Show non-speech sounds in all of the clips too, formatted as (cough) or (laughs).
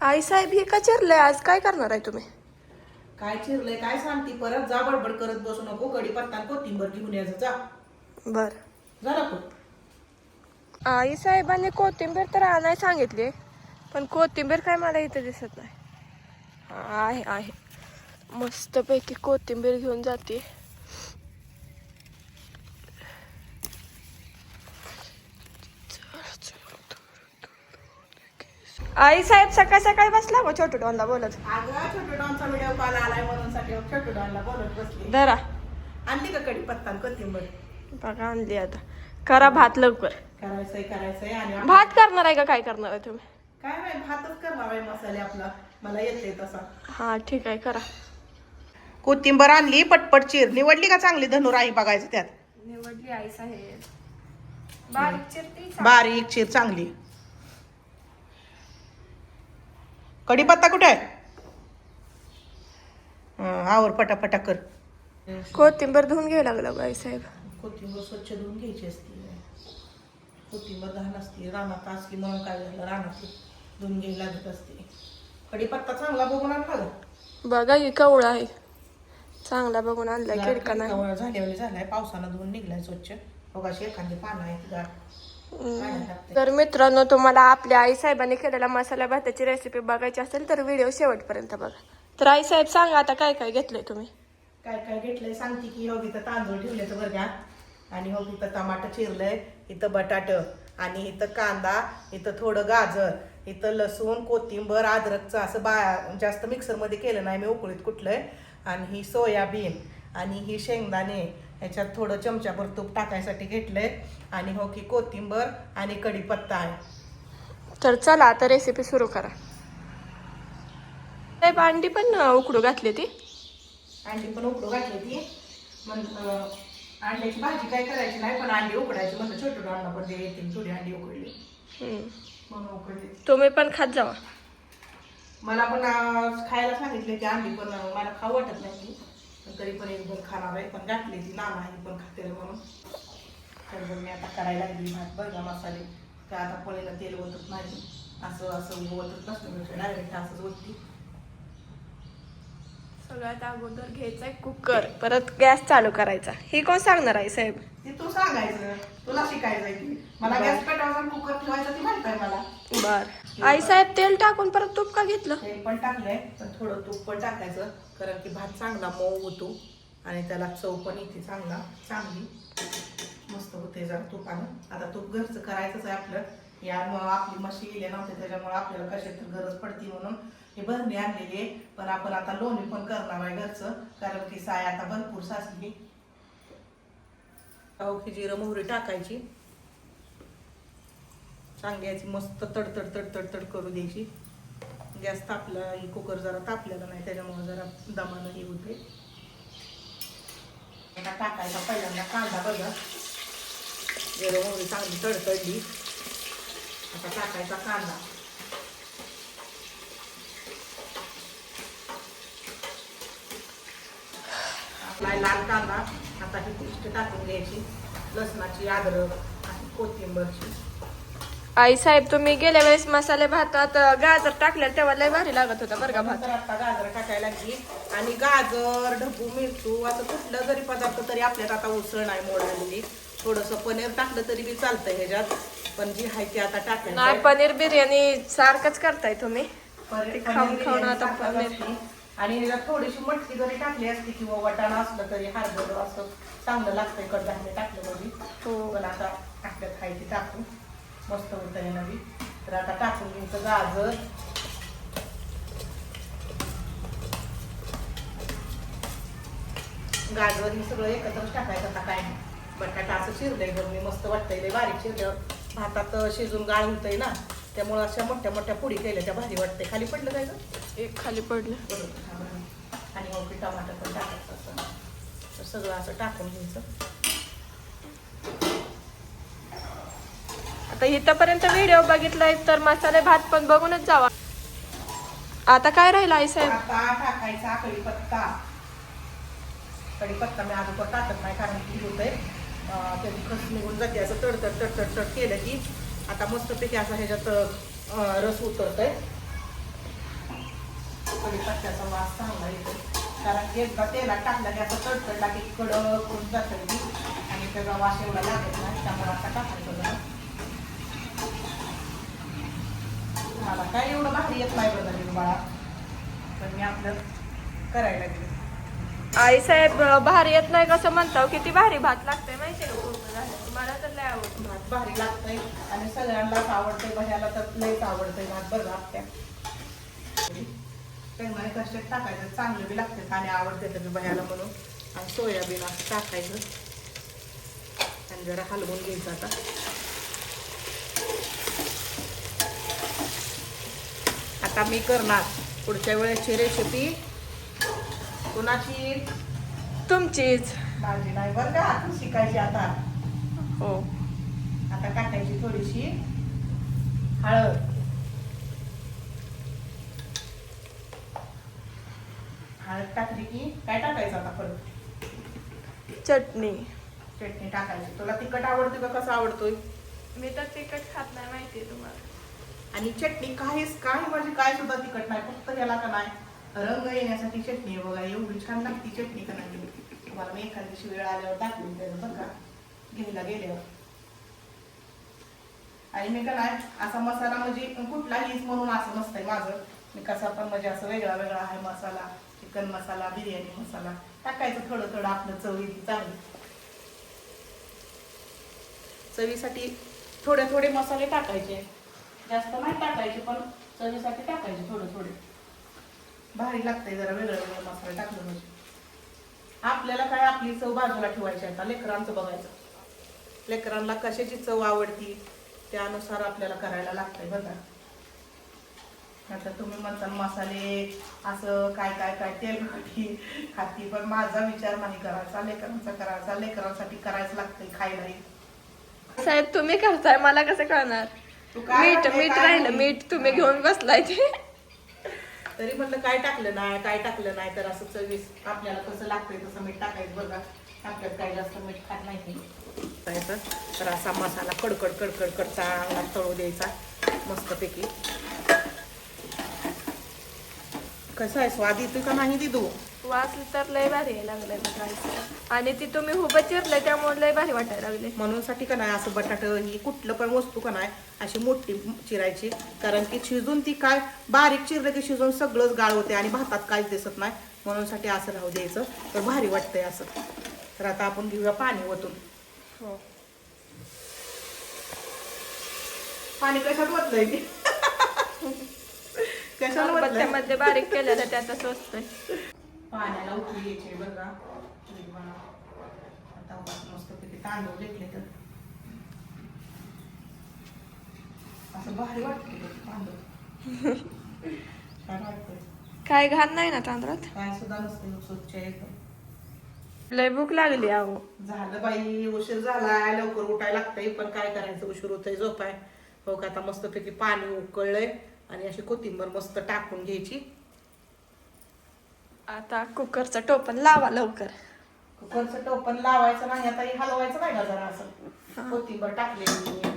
आई साहेब हे का चिरलंय? आज काय करणार आहे तुम्ही? काय चिरलंय काय सांगती? परत जा बडबड करत बसू नको. कडी पत्ता कोथिंबर घेऊन यायचं जा. बर. जरा पण. आई साहेबांनी कोथिंबीर तर आणाय सांगितली पण कोथिंबीर काय मला इथं दिसत नाही. आहे आहे. मस्तपैकी कोथिंबीर घेऊन जाते. आई साहेब सकाळ सकाळी बसला मग छोटू डॉनला बोलत. अगं छोटू डॉनचा व्हिडिओ कॉल आलाय म्हणून साठी छोटू डॉनला बोलत बसली. धरा. आणली का कडी पत्ता कोथिंबर? बघा आणली आता. करा भात लवकर. करायचंय करायचंय आणि भात करणार आहे का काय करणार आहे तुम्ही? काय नाही भातच करणार आहे मसाले आपला. मला येते तसा. हा ठीक आहे करा. कोथिंबर आणली पटपट चिर निवडली का चांगली धनुराई बघायचं त्यात? निवडली आई साहेब. बारीक चिरती बारीक चिर चांगली. कढीपत्ता कुठे आहे? हं, आवर पटापटा कर. कोथिंबीर धुवून घ्यायला लागला आई साहेब. कोथिंबर स्वच्छ धुवून घ्यायची असते. कोथिंबर घाण असते. रानात असली म्हणून काय झालं? रानात धुवून घ्यायला लागत असते. कढीपत्ता चांगला बघून आणला. बघा की कवळा आहे. चांगला बघून आणलाय गार किडका नाही कवळा झाल्यावर झालाय. पावसानं धुवून निघलाय स्वच्छ. बघाशी एखादी पानं टाकते. तर मित्रांनो तुम्हाला आपल्या आई साहेबांनी केलेला मसाला भाताची रेसिपी बघायची असेल तर व्हिडिओ शेवटपर्यंत बघा. तर आई साहेब सांगा आता काय काय घेतलंय तुम्ही? काय काय घेतलंय? सांगते की हो इथं तांदूळ ठेवले तर बरं आणि हो इथं टमाटर चिरलंय इथं बटाट आणि इथं कांदा इथं थोडं गाजर इथं लसूण कोथिंबर अद्रकचं असं बा जास्त मिक्सरमध्ये केलं नाही मी उकळीत कुठलंय. आणि ही सोयाबीन आणि ही शेंगदाणे ह्याच्यात थोडं चमच्याभर तूप टाकायसाठी घेतलंय. आणि हो की कोथिंबर आणि कढीपत्ता आहे. तर चला आता रेसिपी सुरू करा. साहेब अंडी पण उकडू घातली ती? अंडी पण उकडू घातली ती. मग अंड्याची भाजी काय करायची नाही पण अंडी उकडायची म्हणलं छोटू डाळला पण ते येतील थोडी अंडी उकडली. म्हणून उकडली. तुम्ही पण खात जावा. मला पण खायला सांगितले की अंडी पण मला खाऊ वाटत नाही. तरी पण एक दोन खाणार आहे? पण घातली ती नाना ही पण खाते म्हणून. तर मी आता करायला लागली भात बघा मसाले. काय आता पळीला तेल ओतत नाही. असं असं ओतत नसतं डायरेक्ट असंच ओतती. सगळ्यात अगोदर घ्यायचा कुकर. परत गॅस चालू करायचा. हे कोण सांगणार आई साहेब? ते तू सांगायचं. तुला शिकायचंय की. मला. गॅस पेटवायचा कुकर ठेवायचं ती माहीत आहे मला. बर. आई साहेब तेल टाकून परत तूप का घेतलं? तेल पण टाकलंय पण थोडं तूप पण टाकायचं. कारण की भात चांगला मऊ होतो आणि त्याला चव पण येते चांगला चांगली. मस्त होते जरा तुपानं आता तूप घरचं करायचंच आहे आपलं. यामुळं आपली मशी गेली नव्हते त्याच्यामुळे आपल्याला कशी तर गरज पडते म्हणून हे भरणी आणलेली आहे. पण आपण आता लोणी पण करणार आहे घरचं कारण की साय आता भरपूर साचली. अवघी जिरं मोहरी टाकायची. सांगायची मस्त तडतड तडतड तड करू द्यायची. गॅस तापला कुकर जरा तापलेला नाही त्याच्यामुळे जरा दमानं हे होते. आता टाकायचा पहिल्यांदा कांदा बघा. गेलो मोहरी चांगली तडतडली. आता टाकायचा कांदा. आपला लाल कांदा आता ही पिष्ट टाकून घ्यायची. लसणाची अद्रक आणि कोथिंबरची. आई साहेब तुम्ही गेल्या वेळेस मसाले भातात गाजर टाकल्या तेव्हा लय भारी लागत होता बरं का भात? नंतर आता गाजर टाकायला लागली. आणि गाजर ढबू मिरचू असं कुठलं जरी पदार्थ तरी आपल्यात आता उसळ नाही मोड आलेली. थोडस पनीर टाकलं तरी बी चालतंय ह्याच्यात. पण जी आहे ती आता नाही पनीर बिर्याणी सारखंच करताय तुम्ही. ते खाऊन खाऊन आता पनीर. आणि ह्याच्यात थोडीशी मटकी जरी टाकली असती किंवा वटाणा असलं तरी हरभर असं चांगलं लागतंय कडधान्य टाकलं म्हणजे हो. पण आता आपल्यात खायची टाकून. मस्त होतं हे नवी. तर आता टाकून घ्यायचं गाजर. गाजर हे सगळं एकत्रच टाकायचं. आता काय नाही. बटाटा असं शिरलंय बघ. मी मस्त वाटतंय. बारीक शिरल्यावर भातात शिजून गाळ होतंय ना. त्यामुळे अशा मोठ्या मोठ्या पुडी केल्या. त्या भारी वाटतंय. खाली पडलं काय गं? एक खाली पडलं. हा. आणि मग टमाटर पण टाकायचं असं. तर सगळं असं टाकून घ्यायचं. आता इथपर्यंत व्हिडिओ बघितलाय तर मसाले भात पण बघूनच जावा. आता काय राहिलं आई साहेब? आता टाकायचा कढीपत्ता. कढीपत्ता मी अगोदर टाकत नाही कारण की होतंय अं, त्याची खस निघून जाते. असं तडतड तडतड तड केलं की आता मस्तपैकी असं ह्याच्यात अं, रस उतरतंय. कडीपत्त्याचा वास चांगला येतो कारण एकदा तेलात टाकला की असं तडतडला की कडक करून जातं आणि त्याचा वास एवढा लागत नाही त्यामुळे आता टाकायचं जरा मला काय एवढं भारी येत नाही बघा बाळा. पण मी आपलं करायला गेले. आई साहेब भारी येत नाही कसं म्हणताव? किती भारी भात लागतंय झालं? मला तर लय आवडतं भात. भारी लागतंय आणि सगळ्यांनाच आवडतंय भज्याला तर लयच आवडतंय भात बरं आपल्या. शेंगदाणे कशात टाकायचं चांगलं बी लागते आणि आवडते तर भज्याला म्हणून. आणि सोयाबीन असं टाकायचं. आणि जरा हलवून घ्यायचं आता. आता मी करणार. पुढच्या वेळेची रेसिपी कुणाची? तुमचीच. माझी नाही बरं का? तू शिकायची आता. हो. आता टाकायची थोडीशी हळद. हळद टाकली की काय टाकायचं आता परत? चटणी. चटणी टाकायची. तुला तिखट आवडते का? कसं आवडतोय? मी तर तिखट खात नाही माहितीये तुम्हाला. आणि चटणी काहीच काही म्हणजे काय सुद्धा तिखट नाही फक्त याला का नाही? रंग येण्यासाठी चटणी बघा एवढी छान लागती चटणी का नाही तुम्हाला मी एखाद दिवशी वेळ आल्यावर दाखवून द्यायचं बघा घ्यायला गेल्यावर. आणि मी का नाही असा मसाला म्हणजे कुठलाहीच म्हणून असं नसतंय माझं. मी कसा पण म्हणजे असं वेगळा वेगळा आहे मसाला चिकन मसाला बिर्याणी मसाला. टाकायचं थोडं थोडं आपलं चवी येते चांगली. चवीसाठी थोडे थोडे मसाले टाकायचे. जास्त नाही टाकायचे पण चवीसाठी टाकायचे थोडे थोडे. भारी लागतंय जरा वेगळं वेगळं मसाले टाकलं म्हणजे आपल्याला काय आपली चव बाजूला ठेवायची आता लेकरांचं बघायचं. लेकरांना कशाची चव आवडती त्यानुसार आपल्याला करायला लागतंय बघा आता तुम्ही म्हणता मसाले असं काय काय काय तेलकटी खाती पण माझा विचार नाही करायचा. लेकरांचा करायचा लेकरांसाठी करायचं लागतंय खायलाही. साहेब तुम्ही करताय मला कसं कळणार? मीठ मीठ राहिलं? मीठ तुम्ही घेऊन बसलाय ते. तरी म्हटलं काय टाकलं नाही काय टाकलं नाही तर असं चवीस आपल्याला कसं लागतंय तसं मीठ टाकायचं बघा. आपल्यात काय जास्त मीठ खात नाही. तर असा मसाला कडकड कडकड कड चांगला तळू द्यायचा मस्तपैकी. कसं आहे स्वाद येतो का नाही दिदू वास तर लय भारी यायला लागलाय बघायचं आणि ती तुम्ही उभं चिरलंय त्यामुळे लय भारी वाटायला लागले. म्हणून साठी का नाही असं बटाट ही कुठलं पण वस्तू का नाही अशी मोठी चिरायची. कारण की शिजून ती काय बारीक चिरलं की शिजून सगळंच गाळ होते आणि भातात काहीच दिसत नाही. म्हणून साठी असं राहू द्यायचं. तर भारी वाटतंय असं. तर आता आपण घेऊया पाणी ओतून. हो. पाणी कशात ओतलंय मी? (laughs) कशाला बारीक केलेलं त्यात असं असतंय पाण्याला उकळी यायची बरं का. आता मस्तपैकी तांदूळ घेतले तर. असं भारी वाटतं तांदूळ. छान वाटतंय. काय घाण नाही ना तांदळात? काय सुद्धा नसते स्वच्छ एकदम. लय भूक लागली अहो. झालं बाई उशीर झालाय लवकर उठायला लागतंय पण काय करायचं? उशीर होतंय झोपाय हो का आता मस्तपैकी पाणी उकळलंय आणि अशी कोथिंबर मस्त टाकून घ्यायची. आता कुकरचं टोपण लावा लवकर. कुकरचं टोपण लावायचं नाही आता हे हलवायचं नाही का जरा असं? कोथिंबर टाकलेली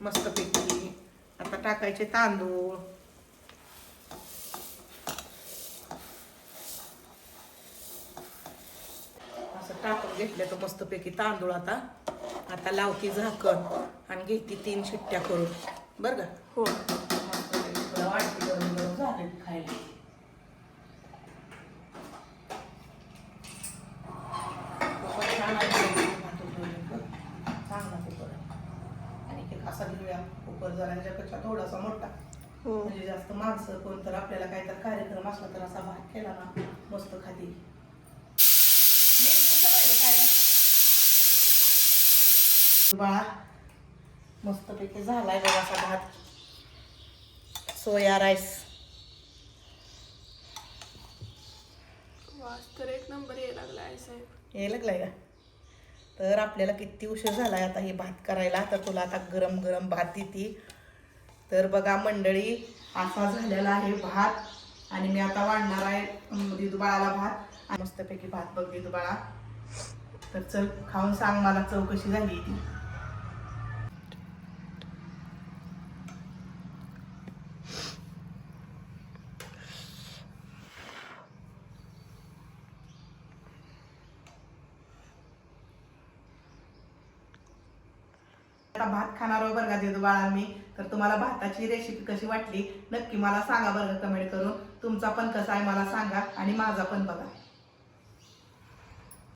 मस्तपैकी आता टाकायचे तांदूळ. असं टाकून घेतलं तर मस्तपैकी तांदूळ आता आता लावती झाकण आणि घेते तीन शिट्ट्या करून. बरं का? हो मस्तपैकी तुला वाटते गरम गरम झाले खायला खूपच छान आहे भात उकळून बघ. चांगला कुकर आहे. आणि एक असा घेऊया कुकर जरा ह्याच्यापेक्षा थोडासा मोठा हो म्हणजे जास्त माणसं कोण तर आपल्याला काही तर कार्यक्रम असला तर असा भात केला ना मस्त खाती. बाळा मस्तपैकी झालाय बघ असा भात. Soya rice. वास तर एक नंबर यायला लागलाय साहेब. यायला लागलाय का? तर आपल्याला किती उशीर झालाय आता हे भात करायला. तर तुला आता गरम गरम भात देते. तर बघा मंडळी असा झालेला आहे भात. आणि मी आता वाढणार आहे दुधबाळाला भात. आणि मस्तपैकी भात बघ दुधबाळा तर चल खाऊन सांग मला चव कशी झाली ती. आता भात खाणार बरं का दुधबाळा मी? तर तुम्हाला भाताची रेसिपी कशी वाटली नक्की मला सांगा बरं कमेंट करून. तुमचा पण कसा आहे मला सांगा आणि माझा पण बघा.